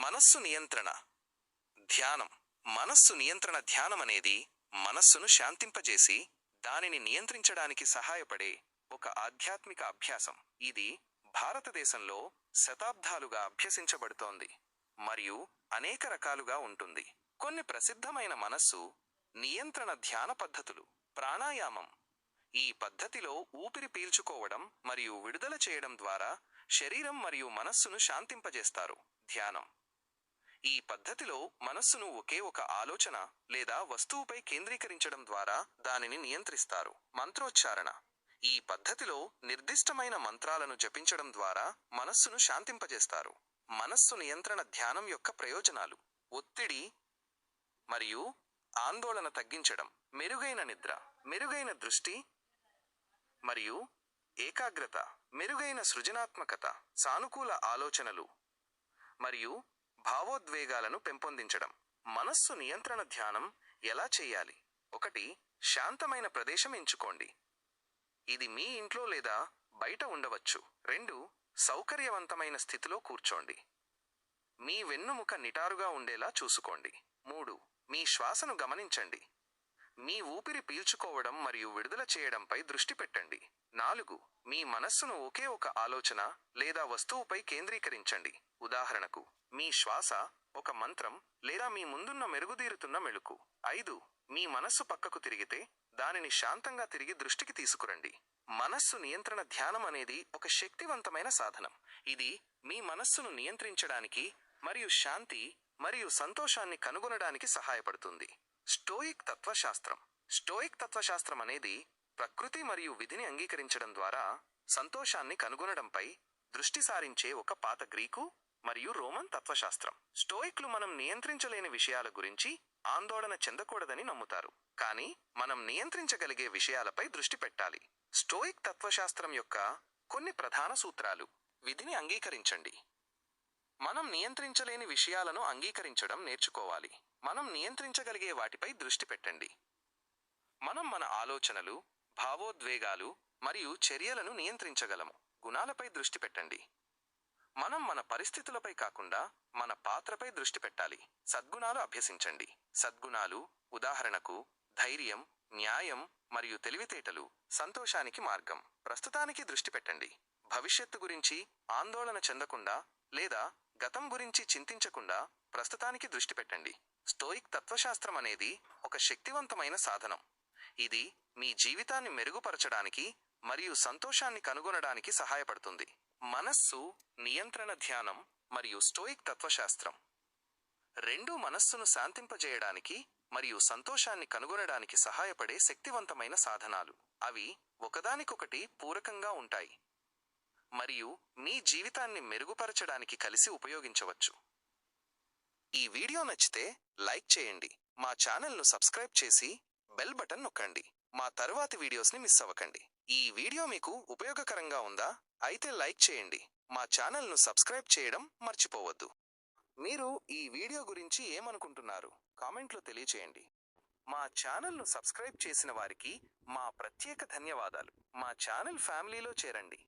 మనస్సు నియంత్రణ ధ్యానం. మనస్సు నియంత్రణ ధ్యానం అనేది మనస్సును శాంతింపజేసి దానిని నియంత్రించడానికి సహాయపడే ఒక ఆధ్యాత్మిక అభ్యాసం. ఇది భారతదేశంలో శతాబ్దాలుగా అభ్యసించబడుతోంది మరియు అనేక రకాలుగా ఉంటుంది. కొన్ని ప్రసిద్ధమైన మనస్సు నియంత్రణ ధ్యాన పద్ధతులు. ప్రాణాయామం. ఈ పద్ధతిలో ఊపిరి పీల్చుకోవడం మరియు విడుదల చేయడం ద్వారా శరీరం మరియు మనస్సును శాంతింపజేస్తారు. ధ్యానం. ఈ పద్ధతిలో మనస్సును ఒకే ఒక ఆలోచన లేదా వస్తువుపై కేంద్రీకరించడం ద్వారా దానిని నియంత్రిస్తారు. మంత్రోచ్చారణ. ఈ పద్ధతిలో నిర్దిష్టమైన మంత్రాలను జపించడం ద్వారా మనస్సును శాంతింపజేస్తారు. మనస్సు నియంత్రణ ధ్యానం యొక్క ప్రయోజనాలు. ఒత్తిడి మరియు ఆందోళన తగ్గించడం. మెరుగైన నిద్ర మెరుగైన దృష్టి మరియు ఏకాగ్రత మెరుగైన సృజనాత్మకత సానుకూల ఆలోచనలు మరియు భావోద్వేగాలను పెంపొందించడం. మనస్సు నియంత్రణ ధ్యానం ఎలా చేయాలి? ఒకటి శాంతమైన ప్రదేశం ఎంచుకోండి. ఇది మీ ఇంట్లో లేదా బయట ఉండవచ్చు. రెండు సౌకర్యవంతమైన స్థితిలో కూర్చోండి. మీ వెన్నుముక నిటారుగా ఉండేలా చూసుకోండి. మూడు మీ శ్వాసను గమనించండి. మీ ఊపిరి పీల్చుకోవడం మరియు విడుదల చేయడంపై దృష్టి పెట్టండి. నాలుగు మీ మనస్సును ఒకే ఒక ఆలోచన లేదా వస్తువుపై కేంద్రీకరించండి. ఉదాహరణకు మీ శ్వాస ఒక మంత్రం లేదా మీ ముందున్న మెరుగుదీరుతున్న మెళుకు. ఐదు మీ మనస్సు పక్కకు తిరిగితే దానిని శాంతంగా తిరిగి దృష్టికి తీసుకురండి. మనస్సు నియంత్రణ ధ్యానం అనేది ఒక శక్తివంతమైన సాధనం. ఇది మీ మనస్సును నియంత్రించడానికి మరియు శాంతి మరియు సంతోషాన్ని కనుగొనడానికి సహాయపడుతుంది. స్టోయిక్ తత్వశాస్త్రం. స్టోయిక్ తత్వశాస్త్రం అనేది ప్రకృతి మరియు విధిని అంగీకరించడం ద్వారా సంతోషాన్ని కనుగొనడంపై దృష్టి సారించే ఒక పాత గ్రీకు మరియు రోమన్ తత్వశాస్త్రం. స్టోయిక్లు మనం నియంత్రించలేని విషయాల గురించి ఆందోళన చెందకూడదని నమ్ముతారు. కానీ మనం నియంత్రించగలిగే విషయాలపై దృష్టి పెట్టాలి. స్టోయిక్ తత్వశాస్త్రం యొక్క కొన్ని ప్రధాన సూత్రాలు. విధిని అంగీకరించండి. మనం నియంత్రించలేని విషయాలను అంగీకరించడం నేర్చుకోవాలి. మనం నియంత్రించగలిగే వాటిపై దృష్టి పెట్టండి. మనం మన ఆలోచనలు భావోద్వేగాలు మరియు చర్యలను నియంత్రించగలము. గుణాలపై దృష్టి పెట్టండి. మనం మన పరిస్థితులపై కాకుండా మన పాత్రపై దృష్టి పెట్టాలి. సద్గుణాలు అభ్యసించండి. సద్గుణాలు ఉదాహరణకు ధైర్యం న్యాయం మరియు తెలివితేటలు సంతోషానికి మార్గం. ప్రస్తుతానికి దృష్టి పెట్టండి. భవిష్యత్తు గురించి ఆందోళన చెందకుండా లేదా గతం గురించి చింతించకుండా ప్రస్తుతానికి దృష్టి పెట్టండి. స్టోయిక్ తత్వశాస్త్రం అనేది ఒక శక్తివంతమైన సాధనం. ఇది మీ జీవితాన్ని మెరుగుపరచడానికి మరియు సంతోషాన్ని కనుగొనడానికి సహాయపడుతుంది. మనస్సు నియంత్రణ ధ్యానం మరియు స్టోయిక్ తత్వశాస్త్రం. రెండు మనస్సును శాంతింపజేయడానికి మరియు సంతోషాన్ని కనుగొనడానికి సహాయపడే శక్తివంతమైన సాధనాలు. అవి ఒకదానికొకటి పూరకంగా ఉంటాయి. మరియు మీ జీవితాన్ని మెరుగుపరచడానికి కలిసి ఉపయోగించవచ్చు. ఈ వీడియో నచ్చితే లైక్ చేయండి. మా ఛానల్ను సబ్స్క్రైబ్ చేసి బెల్ బటన్ నొక్కండి. మా తరువాతి వీడియోస్ని మిస్ అవ్వకండి. ఈ వీడియో మీకు ఉపయోగకరంగా ఉందా? అయితే లైక్ చేయండి. మా ఛానల్ను సబ్స్క్రైబ్ చేయడం మర్చిపోవద్దు. మీరు ఈ వీడియో గురించి ఏమనుకుంటున్నారు? కామెంట్లో తెలియచేయండి. మా ఛానల్ను సబ్స్క్రైబ్ చేసిన వారికి మా ప్రత్యేక ధన్యవాదాలు. మా ఛానల్ ఫ్యామిలీలో చేరండి.